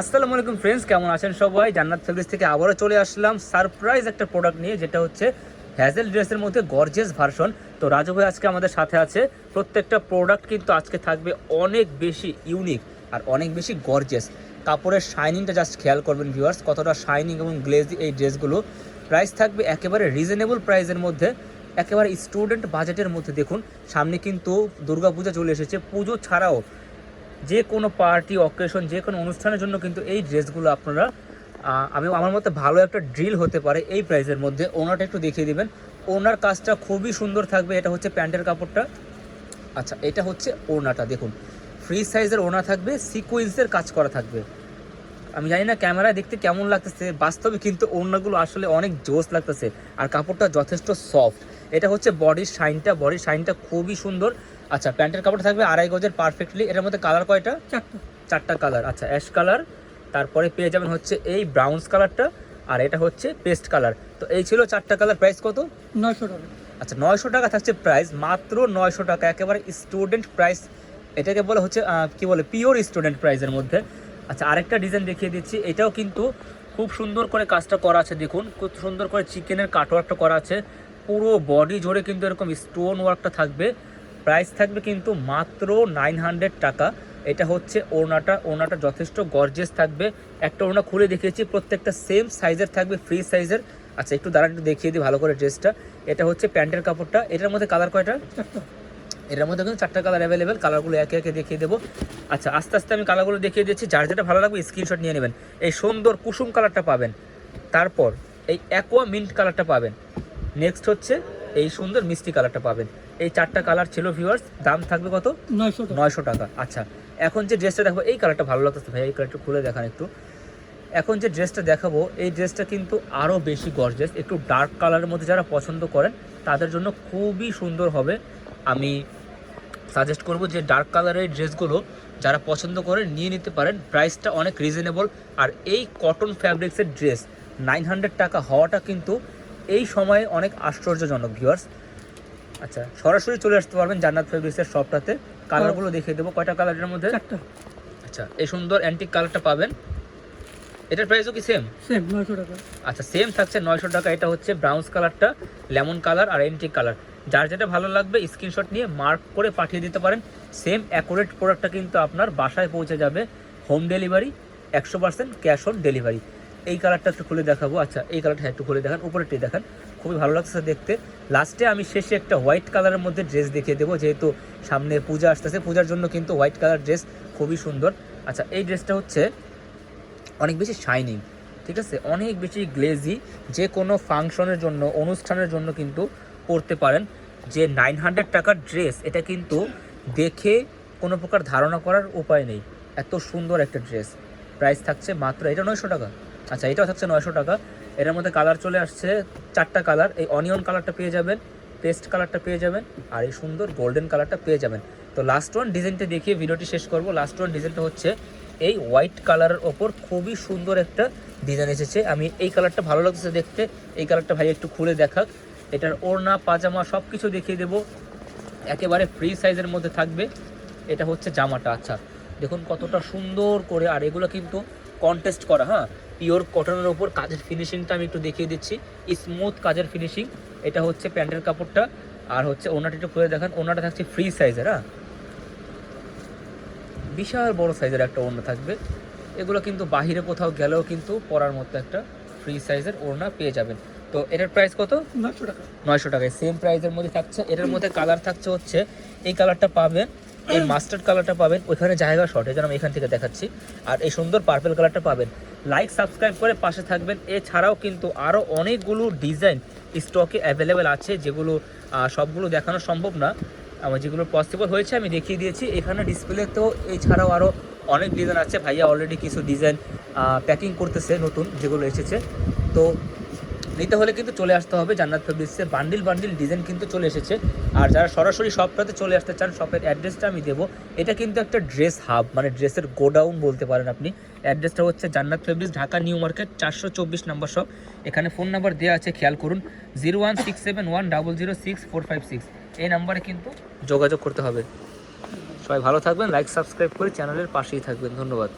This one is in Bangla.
আসসালামু আলাইকুম ফ্রেন্ডস কেমন আছেন সবাই? জান্নাত ফেব্রিক্স থেকে আবারও চলে আসলাম। সারপ্রাইজ একটা প্রোডাক্ট নিয়ে, যেটা হচ্ছে হ্যাজেল ড্রেসের মধ্যে গর্জেস ভার্সন তো রাজু ভাই আজকে আমাদের সাথে আছে। প্রত্যেকটা প্রোডাক্ট কিন্তু আজকে থাকবে অনেক বেশি ইউনিক আর অনেক বেশি গর্জেস কাপড়ের শাইনিংটা জাস্ট খেয়াল করবেন ভিউয়ার্স কতটা শাইনিং এবং গ্লেজি এই ড্রেসগুলো প্রাইস থাকবে একেবারে রিজনেবল প্রাইসের মধ্যে। একেবারে স্টুডেন্ট বাজেটের মধ্যে দেখুন। সামনে কিন্তু দুর্গাপূজা চলে এসেছে। পুজো ছাড়াও যে কোনো পার্টি, অকেশন, যে কোনো অনুষ্ঠানের জন্য কিন্তু এই ড্রেসগুলো আপনারা আমি, আমার মতে ভালো একটা ড্রিল হতে পারে এই প্রাইসের মধ্যে। ওনারটা একটু দেখিয়ে দিবেন। ওনার কাজটা খুবই সুন্দর থাকবে। এটা হচ্ছে প্যান্টের কাপড়টা। আচ্ছা এটা হচ্ছে ওনাটা দেখুন ফ্রি সাইজের ওনা থাকবে সিকোয়েন্সের কাজ করা থাকবে। আমি জানি না ক্যামেরায় দেখতে কেমন লাগতেছে। বাস্তবে কিন্তু ওড়নাগুলো আসলে অনেক জোস লাগতেছে। আর কাপড়টা যথেষ্ট সফট এটা হচ্ছে বডির শাইনটা বডির শাইনটা খুবই সুন্দর। আচ্ছা প্যান্টের কাপড় থাকবে আড়াই গজের পারফেক্টলি এটার মধ্যে কালার কয়টা? চারটা। চারটা কালার আচ্ছা অ্যাশ কালার তারপরে পেয়ে যাবেন হচ্ছে এই ব্রাউন্স কালারটা আর এটা হচ্ছে পেস্ট কালার তো এই ছিল চারটা কালার প্রাইস কত? নয়শো টাকা। আচ্ছা নয়শো টাকা থাকছে প্রাইস মাত্র নয়শো টাকা। একেবারে স্টুডেন্ট প্রাইস এটাকে বলা হচ্ছে কি বলে পিওর স্টুডেন্ট প্রাইসের মধ্যে। আচ্ছা আরেকটা ডিজাইন দেখিয়ে দিচ্ছি। এটাও কিন্তু খুব সুন্দর করে কাজটা করা আছে দেখুন। খুব সুন্দর করে চিকেনের কাটওয়ার্কটা করা আছে। পুরো বডি জোরে কিন্তু এরকম স্টোন ওয়ার্কটা থাকবে। প্রাইস থাকবে কিন্তু মাত্র নাইন হান্ড্রেড টাকা। এটা হচ্ছে ওড়নাটা ওড়নাটা যথেষ্ট গর্জেস থাকবে। একটা ওড়না খুলে দেখিয়েছি, প্রত্যেকটা সেম সাইজের থাকবে ফ্রি সাইজের আচ্ছা একটু দাঁড়ান, একটু দেখিয়ে দিই ভালো করে ড্রেসটা এটা হচ্ছে প্যান্টের কাপড়টা। এটার মধ্যে কালার কয়টা? এটার মধ্যে কিন্তু চারটা কালার অ্যাভেলেবেল কালারগুলো একে একে দেখিয়ে দেবো। আচ্ছা আস্তে আস্তে আমি কালারগুলো দেখিয়ে দিচ্ছি। যার যেটা ভালো লাগবে স্ক্রিনশট নিয়ে নেবেন। এই সুন্দর কুসুম কালারটা পাবেন। তারপর এই অ্যাকোয়া মিন্ট কালারটা পাবেন। নেক্সট হচ্ছে এই সুন্দর মিষ্টি কালারটা পাবেন। এই চারটা কালার ছিল ভিউয়ার্স দাম থাকবে কত? নয়শো টাকা। নয়শো টাকা। আচ্ছা এখন যে ড্রেসটা দেখব এই কালারটা ভালো লাগতেছে ভাই এই কালারটা খুলে দেখান একটু। এখন যে ড্রেসটা দেখাবো এই ড্রেসটা কিন্তু আরও বেশি গর্জেস একটু ডার্ক কালারের মধ্যে যারা পছন্দ করেন তাদের জন্য খুবই সুন্দর হবে। আমি সাজেস্ট করব যে ডার্ক কালারের ড্রেসগুলো যারা পছন্দ করেন নিয়ে নিতে পারেন। প্রাইসটা অনেক রিজনেবল আর এই কটন ফ্যাব্রিক্সের ড্রেস নাইন হান্ড্রেড টাকা হওয়াটা কিন্তু এই সময়ে অনেক আশ্চর্যজনক ভিউয়ার্স আচ্ছা সরাসরি চলে আসতে পারবেন জান্নাত ফেব্রিক্সের শপটাতে কালারগুলো দেখিয়ে দেবো। কয়টা কালারের মধ্যে? চারটা। আচ্ছা এই সুন্দর অ্যান্টিক কালারটা পাবেন। এটার প্রাইসও কি সেম সেম নয়শো টাকা। আচ্ছা সেম থাকছে নয়শো টাকা। এটা হচ্ছে ব্রাউন্স কালারটা লেমন কালার আর এন্টিক কালার যার যেটা ভালো লাগবে স্ক্রিনশট নিয়ে মার্ক করে পাঠিয়ে দিতে পারেন। সেম অ্যাকুরেট প্রোডাক্টটা কিন্তু আপনার বাসায় পৌঁছে যাবে হোম ডেলিভারি একশো পার্সেন্ট ক্যাশ অন ডেলিভারি এই কালারটা একটু খুলে দেখাবো। আচ্ছা এই কালারটা একটু খুলে দেখান, উপরেরটি দেখান। খুবই ভালো লাগছে দেখতে। লাস্টে আমি শেষে একটা হোয়াইট কালারের মধ্যে ড্রেস দেখিয়ে দেবো, যেহেতু সামনে পূজা আসতেছে। পূজার জন্য কিন্তু হোয়াইট কালার ড্রেস খুবই সুন্দর। আচ্ছা এই ড্রেসটা হচ্ছে অনেক বেশি শাইনিং ঠিক আছে? অনেক বেশি গ্লেজি যে কোনো ফাংশনের জন্য, অনুষ্ঠানের জন্য কিন্তু পরতে পারেন। যে নাইন হান্ড্রেড টাকার ড্রেস এটা কিন্তু দেখে কোনো প্রকার ধারণা করার উপায় নেই। এত সুন্দর একটা ড্রেস প্রাইস থাকছে মাত্র, এটা নয়শো টাকা। আচ্ছা এটাও থাকছে নয়শো টাকা। এটার মধ্যে কালার চলে আসছে, চারটা কালার এই অনিয়ন কালারটা পেয়ে যাবেন পেস্ট কালারটা পেয়ে যাবেন, আর এই সুন্দর গোল্ডেন কালারটা পেয়ে যাবেন। তো লাস্ট ওয়ান ডিজাইনটা দেখিয়ে ভিডিওটি শেষ করব। লাস্ট ওয়ান ডিজাইনটা হচ্ছে এই হোয়াইট কালারের ওপর খুবই সুন্দর একটা ডিজাইন এসেছে। আমি এই কালারটা ভালো লাগছে দেখতে। এই কালারটা ভাই একটু খুলে দেখাক। এটার ওড়না, পাজামা সব কিছু দেখিয়ে দেবো। একেবারে ফ্রি সাইজের মধ্যে থাকবে। এটা হচ্ছে জামাটা আচ্ছা। দেখুন কতটা সুন্দর করে, আর এগুলো কিন্তু কন্টেস্ট করা হ্যাঁ? পিওর কটনের ওপর কাজের ফিনিশিংটা আমি একটু দেখিয়ে দিচ্ছি। স্মুথ কাজের ফিনিশিং এটা হচ্ছে প্যান্টের কাপড়টা আর হচ্ছে ওনাটা একটু খুলে দেখান ওনাটা থাকছে ফ্রি সাইজের হ্যাঁ? বিশাল বড় সাইজের একটা ওড়না থাকবে। এগুলো কিন্তু বাহিরে কোথাও গেলেও কিন্তু পরার মতো একটা ফ্রি সাইজের ওড়না পেয়ে যাবেন। তো এটার প্রাইস কত? নয়শো টাকা। নয়শো টাকায়। সেম প্রাইসের মধ্যে থাকছে এটার মধ্যে কালার থাকছে হচ্ছে এই কালারটা পাবেন এই মাস্টার্ড কালারটা পাবেন, ওইখানে জায়গা শর্ট এই জন্য আমি এখান থেকে দেখাচ্ছি। আর এই সুন্দর পার্পেল কালারটা পাবেন। লাইক সাবস্ক্রাইব করে পাশে থাকবেন। এছাড়াও কিন্তু আরও অনেকগুলো ডিজাইন স্টকে অ্যাভেলেবেল আছে, যেগুলো সবগুলো দেখানো সম্ভব না। আমার যেগুলো পসিবল হয়েছে, আমি দেখিয়ে দিয়েছি। এখানে ডিসপ্লে ডিসপ্লেতেও এছাড়াও আরও অনেক ডিজাইন আছে। ভাইয়া অলরেডি কিছু ডিজাইন প্যাকিং করতেছে নতুন, যেগুলো এসেছে। তো নিতে হলে কিন্তু চলে আসতে হবে জান্নাত ফেব্রিক্সে। বান্ডিল বান্ডিল ডিজাইন কিন্তু চলে এসেছে। আর যারা সরাসরি শপটাতে চলে আসতে চান, শপের অ্যাড্রেসটা আমি দেবো। এটা কিন্তু একটা ড্রেস হাব মানে ড্রেসের গোডাউন বলতে পারেন আপনি। অ্যাড্রেসটা হচ্ছে জান্নাত ফেব্রিক্স, ঢাকা, নিউ মার্কেট, চারশো চব্বিশ নম্বর শপ। এখানে ফোন নাম্বার দেওয়া আছে, খেয়াল করুন, zero one six seven one double zero six four five six. এই নাম্বারে কিন্তু যোগাযোগ করতে হবে। সবাই ভালো থাকবেন, লাইক, সাবস্ক্রাইব করে চ্যানেলের পাশেই থাকবেন। ধন্যবাদ।